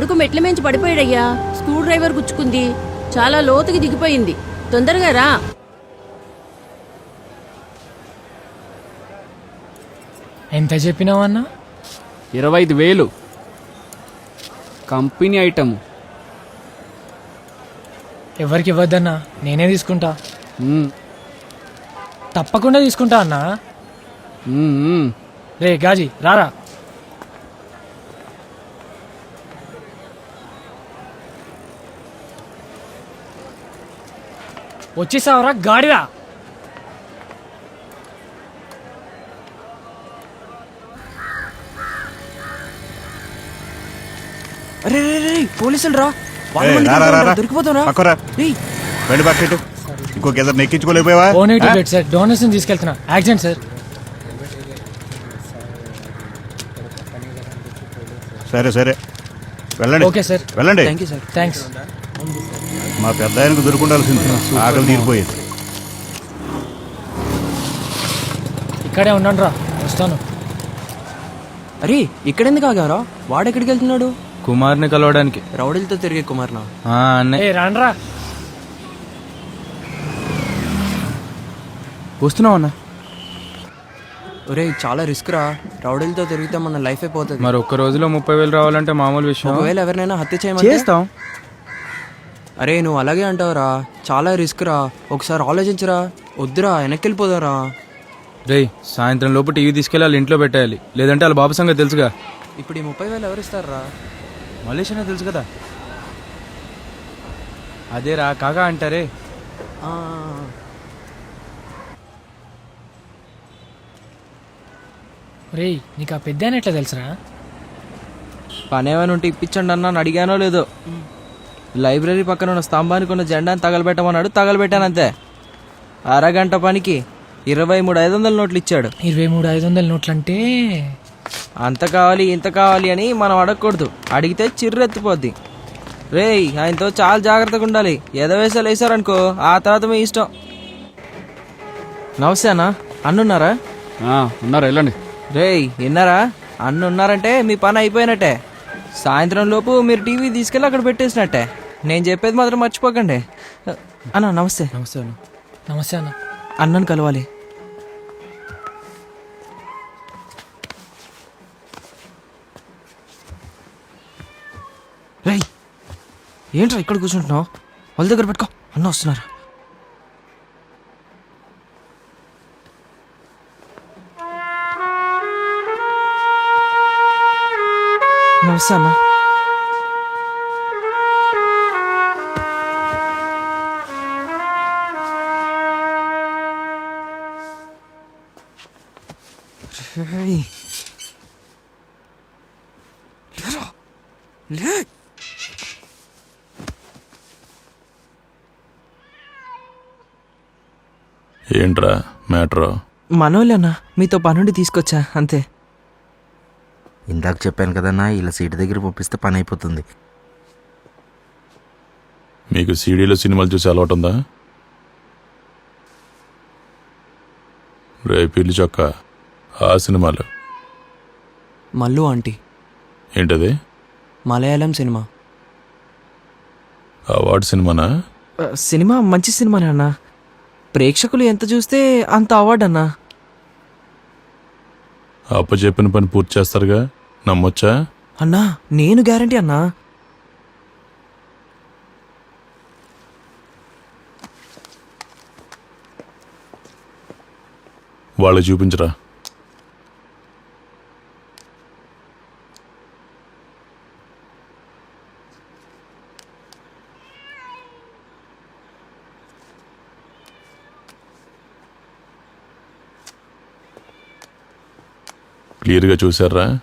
కొడుకు మెట్ల మించి పడిపోయాడయ్యా. Screw driver గుచ్చుకుంది. చాలా లోతుకి దిగిపోయింది. తొందరగా రా. ఎంత చెప్పినావన్నా? ఇరవై ఐదు వేలు. Company item. ఎవరికి ఇవ్వద్దన్నా? నేనే తీసుకుంటా. మ్మ్. తప్పకుండా తీసుకుంటా అన్నా. మ్మ్, మ్మ్. రే గాజీ రారా. వచ్చేసావరా గాడిరా అరే రే రే పోలీసులు రా. వాళ్ళ ఏయ్, మంది రా, రా, రా, రా. దొరికిపోతావురా? పక్కరా. రేయ్, వెళ్ళి బకెట్ ఇంకొక ఇద్దరు నెక్కించుకోలేకపోయావా ఓ నెగిటివ్ ఆ? Blood sir. డోనర్స్ తీసుకెళ్తున్నా. యాక్సిడెంట్ సార్ సరే సరే. వెళ్ళండి. ఓకే సార్ వెళ్ళండి. థ్యాంక్ యూ సార్ థ్యాంక్స్ మా పెద్ద ఆయనకు దొరుకుండాల్సింది ఆకలి తీరిపోయేది. ఇక్కడే ఉండండి రా వస్తాను. అరే ఇక్కడెందుకు ఆగారా వాడు ఎక్కడికి వెళ్తున్నాడు? కుమార్ని కలవడానికి. రౌడీలతో తిరిగే కుమార్నా? ఆ, అన్నయ్య. ఏ రాండ్రా. వస్తున్నావు అన్న. ఒరే చాలా రిస్క్ రా. రౌడీలతో తిరిగితే మన లైఫ్ అయిపోతుంది మరి ఒక్క రోజులో ముప్పై వేలు రావాలంటే మామూలు విషయం. ఒకవేళ ఎవరినైనా హత్య చేయమంటే? చేస్తాం. అరే నువ్వు అలాగే అంటావురా. చాలా రిస్క్ రా. ఒకసారి ఆలోచించరా. వద్దురా వెనక్కి వెళ్ళిపోదారా రేయ్ సాయంత్రం లోపు టీవీ తీసుకెళ్ళి వాళ్ళ ఇంట్లో పెట్టేయాలి. లేదంటే వాళ్ళ బాబు సంగతి తెలుసుగా. ఇప్పుడు ఈ ముప్పై వేలు ఎవరు ఇస్తారా మలేష్ అనే తెలుసు కదా. అదేరా కాకా అంటారే. రే నీకు ఆ పెద్ద ఎట్లా తెలుసురా? పని ఏమైనా ఉంటే ఇప్పించండి అన్న అని అడిగానో లేదో. లైబ్రరీ పక్కన ఉన్న స్తంభానికి ఉన్న జెండాని తగలబెట్టమన్నాడు. తగలబెట్టాను అంతే అరగంట పనికి ఇరవై మూడు ఐదు వందల నోట్లు ఇచ్చాడు. ఇరవై మూడు ఐదు వందల నోట్లు అంటే అంత కావాలి ఇంత కావాలి అని మనం అడగకూడదు. అడిగితే చిర్రెత్తిపోద్ది. రేయ్ ఆయనతో చాలా జాగ్రత్తగా ఉండాలి. ఎదవేసాలు వేసారనుకో ఆ తర్వాత మీ ఇష్టం. నమస్తే అన్న అన్నున్నారా? ఆ, ఉన్నారు వెళ్ళండి. రేయ్ విన్నారా? అన్న ఉన్నారంటే మీ పని అయిపోయినట్టే. సాయంత్రం లోపు మీరు టీవీ తీసుకెళ్ళి అక్కడ పెట్టేసినట్టే. నేను చెప్పేది మాత్రం మర్చిపోకండి. అన్న నమస్తే. నమస్తే అన్న. నమస్తే అన్న. అన్నను కలవాలి. రేయ్ ఏంట్రా ఇక్కడ కూర్చుంటున్నావు? వాళ్ళ దగ్గర పెట్టుకో. అన్న వస్తున్నారు. నమస్తే అన్న. ఏంట్రా మ్యాటర్? మనోళ్ళన్నా మీతో పనుండి తీసుకొచ్చా అంతే. ఇందాక చెప్పాను కదన్నా ఇలా సీటు దగ్గర పంపిస్తే పని అయిపోతుంది మీకు సీడీలో సినిమాలు చూసి అలవాటు ఉందా రే పిల్లి చొక్క ఆ సినిమాలు. మల్లు ఆంటీ. ఏంటది? మలయాళం సినిమా. అవార్డు సినిమానా? సినిమా మంచి సినిమానే అన్న ప్రేక్షకులు ఎంత చూస్తే అంత అవార్డు అన్నా. అప్ప చెప్పిన పని పూర్తి చేస్తారుగా? నమ్మొచ్చా? అన్నా నేను గ్యారంటీ అన్నా. వాళ్ళకి చూపించరా? క్లియర్గా చూసారా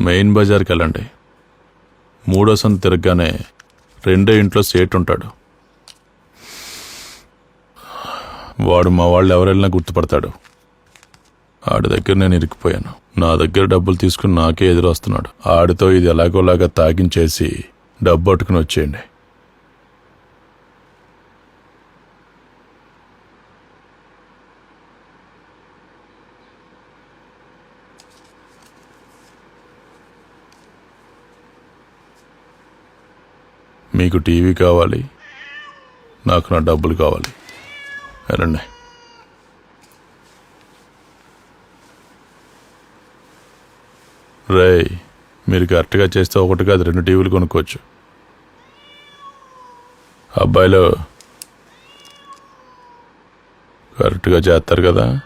మెయిన్ బజార్కి వెళ్ళండి మూడో సంత తిరగగానే రెండో ఇంట్లో సేట్ ఉంటాడు. వాడు మా వాళ్ళు ఎవరెళ్ళినా గుర్తుపడతాడు. ఆడి దగ్గర నేను ఇరికిపోయాను. నా దగ్గర డబ్బులు తీసుకుని నాకే ఎదురు వస్తున్నాడు ఆడితో ఇది ఎలాగోలాగా తాగించేసి డబ్బు పట్టుకుని వచ్చేయండి. మీకు టీవీ కావాలి నాకు నా డబ్బులు కావాలి. వెళ్ళండి. రేయ్ మీరు కరెక్ట్గా చేస్తే ఒకటి కాదు రెండు టీవీలు కొనుక్కోవచ్చు. అబ్బాయిలు కరెక్ట్గా చేస్తారు కదా?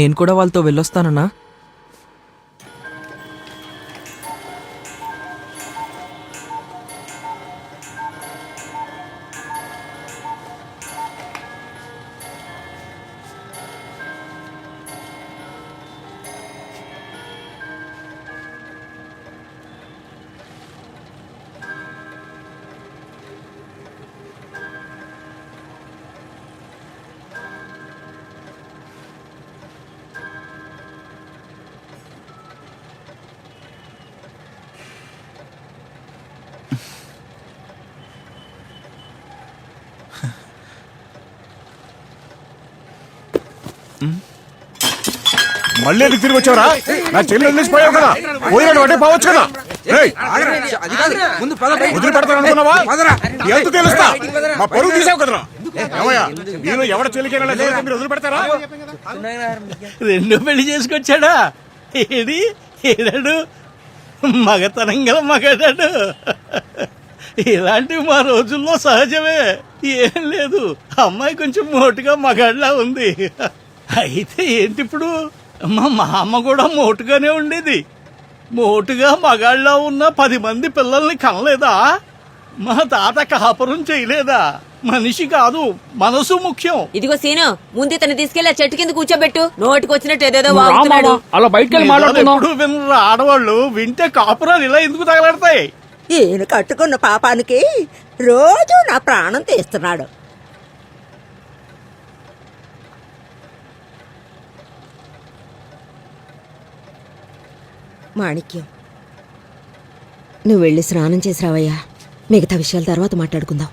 నేను కూడా వాళ్ళతో వెళ్ళొస్తానన్నా. మళ్ళీ ఎందుకు తిరిగి వచ్చావురా? నా చెల్లి వదిలేసిపోయావు కదా. పోయినాడు అంటే పోవచ్చు కదా. వదిలి పెడతాను అనుకున్నావా ఎంత తెలుస్తా. మా పరువు తీసావు కదరా ఏమయ్యా? మీరు ఎవడ లేకపోతే మీరు వదిలి పెడతారా రెండో పెళ్ళి చేసుకొచ్చాడా? ఏడి ఏడాడు మగతనం గల మగాడాడు. ఇలాంటివి మా రోజుల్లో సహజమే. ఏం లేదు. అమ్మాయి కొంచెం మోటుగా మగాడిలా ఉంది. అయితే ఏంటి ఇప్పుడు మా మామ కూడా మోటుగానే ఉండేది. మోటుగా మగాళ్ళలో ఉన్న పది మంది పిల్లల్ని కనలేదా? మా తాత కాపురం చేయలేదా? మనిషి కాదు మనసు ముఖ్యం. ఇదిగో సీను ముందు ఇతను తీసుకెళ్ళి ఆ చెట్టు కింద కూర్చోబెట్టు. నోటికి వచ్చినట్టు ఏదేదో వాగుతున్నాడు. అలా బయటకు ఎప్పుడు వినరు ఆడవాళ్ళు వింటే కాపురాలు ఇలా ఎందుకు తగలడతాయి? ఈయన కట్టుకున్న పాపానికి రోజు నా ప్రాణం తీస్తున్నాడు. మాణిక్యం. నువ్వు వెళ్ళి స్నానం చేసి రావయ్యా మిగతా విషయాల తర్వాత మాట్లాడుకుందాం.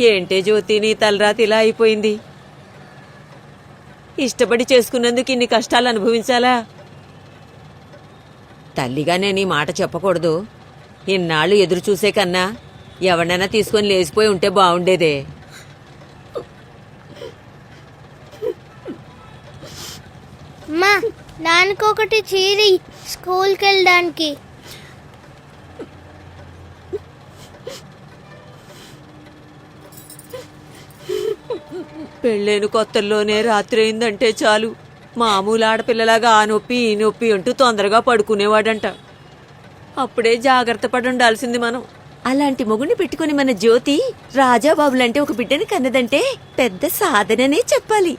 ఏంటే జ్యోతి నీ తలరాతి ఇలా అయిపోయింది? ఇష్టపడి చేసుకున్నందుకు ఇన్ని కష్టాలు అనుభవించాలా? తల్లిగా నేను ఈ మాట చెప్పకూడదు. ఇన్నాళ్ళు ఎదురు చూసే కన్నా ఎవరినైనా తీసుకొని లేచిపోయి ఉంటే బాగుండేదే. అమ్మా దానికొకటి చీరి స్కూల్కి వెళ్ళడానికి పెళ్ళైన కొత్తల్లోనే రాత్రి అయిందంటే చాలు. మామూలు ఆడపిల్లలాగా ఆ నొప్పి ఈ నొప్పి అంటూ తొందరగా పడుకునేవాడంట. అప్పుడే జాగ్రత్త పడి ఉండాల్సింది మనం. అలాంటి మొగుడిని పెట్టుకుని మన జ్యోతి రాజాబాబులంటే ఒక బిడ్డని కన్నదంటే పెద్ద సాధననే చెప్పాలి.